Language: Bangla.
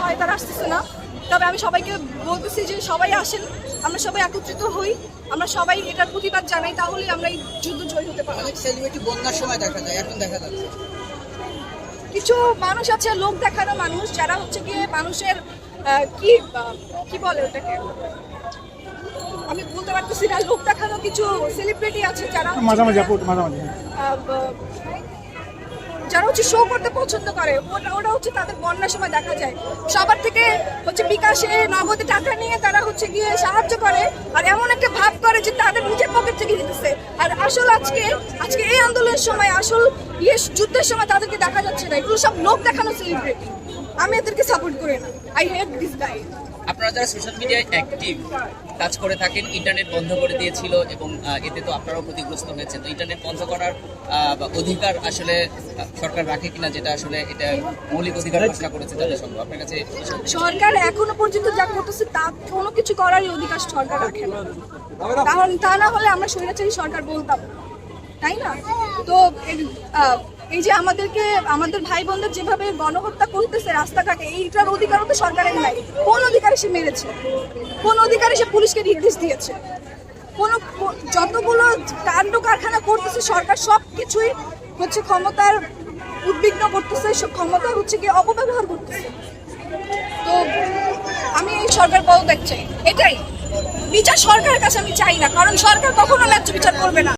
ভয় তারা আসতেছে না। তবে আমি সবাইকে বলতেছি যে সবাই আসেন আমরা সবাই একত্রিত হই আমরা সবাই এটার প্রতিবাদ জানাই তাহলে আমরা এই যুদ্ধ জয় হতে অনেক সেলিব্রিটি বন্যার সময় দেখা যায় এখন দেখা যাচ্ছে। কিছু মানুষ আছে লোক দেখানো মানুষ যারা হচ্ছে গিয়ে মানুষের আহ, কি কি বলে ওটাকে? আমি বলতে পারতেছি না লোক দেখানো কিছু সেলিব্রিটি আছে যারা মাঝামাঝি মাঝামাঝি। যারা হচ্ছে শো করতে পছন্দ করে ওটা ওটা হচ্ছে তাদের বন্যার সময় দেখা যায়। সবার থেকে হচ্ছে বিকাশে নগদে টাকা নিয়ে তারা হচ্ছে গিয়ে সাহায্য করে, আর এমন একটা ভাব করে যে তাদের নিজের পকেট থেকে দিতেছে আর আসল আজকে আজকে এই আন্দোলনের সময়, আসল ইয়ে যুদ্ধের সময় তাদেরকে দেখা যাচ্ছে না। এগুলো সব লোক দেখানো সেলিব্রিটি আমি এদেরকে সাপোর্ট করি না। আই হেট দিস গাই আপনারা যারা সোশ্যাল মিডিয়ায় অ্যাক্টিভ কাজ করে থাকেন ইন্টারনেট বন্ধ করে দিয়েছিল এবং এতে তো আপনারাও ক্ষতিগ্রস্ত হয়েছে তো ইন্টারনেট বন্ধ করার অধিকার আসলে সরকার রাখে কিনা যেটা আসলে এটা মৌলিক অধিকার ঘোষণা করেছে জাতিসংঘ আপনার কাছে সরকার এখনও পর্যন্ত যা করতেছে তা কোনো কিছু করারই অধিকার সরকার রাখে না। তা না হলে আমরা স্বৈরাচারী সরকার বলতাম। তাই না? তো এই- যে আমাদেরকে, আমাদের ভাই বোনদের যেভাবে গণহত্যা করতেছে রাস্তাঘাটে, এইটার অধিকারও তো সরকারের নাই। কোন অধিকারে সে মেরেছে? কোন অধিকারে সে পুলিশকে নির্দেশ দিয়েছে? কোন, যতগুলো কাণ্ড কারখানা করতেছে সরকার সব কিছুই হচ্ছে ক্ষমতার উদ্বিগ্ন করতেছে, সব ক্ষমতা হচ্ছে কি অপব্যবহার করতেছে। তো আমি এই সরকার পদত্যাগ চাই। এটাই। বিচার সরকারের কাছে আমি চাই না, কারণ সরকার কখনো ন্যায্য বিচার করবে না।